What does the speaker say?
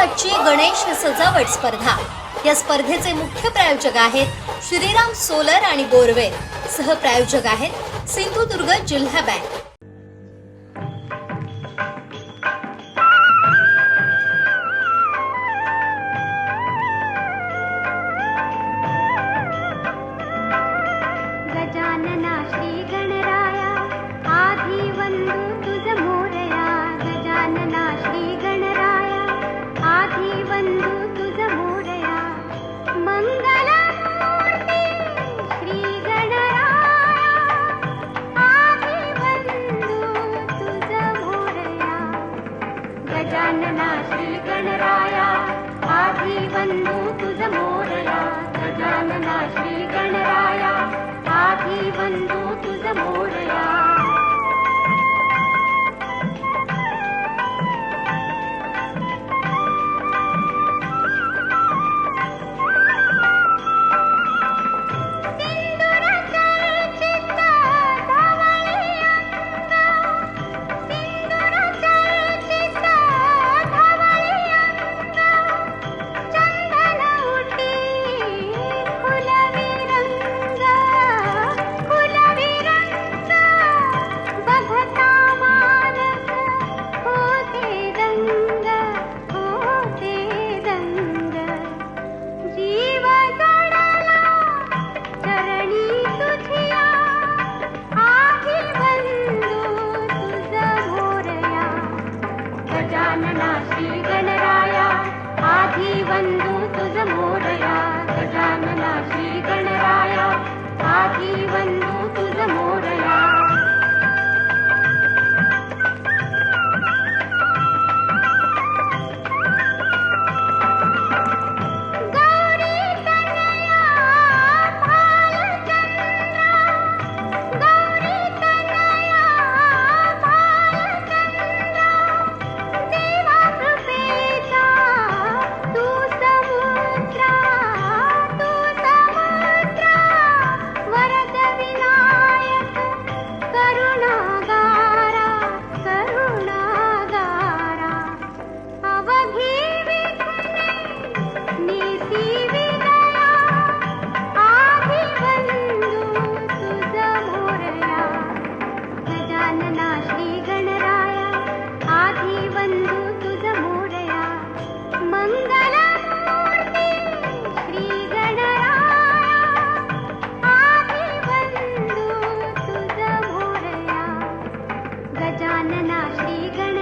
आजची गणेश सजावट स्पर्धा. या स्पर्धेचे मुख्य प्रायोजक आहेत श्रीराम सोलर आणि बोरवेल. सह प्रायोजक आहेत सिंधुदुर्ग जिल्हा बँक. गजानना श्री गणराया आधी बंधू तुझ मोरया. मोदया मोदयात् कामनाशीकरण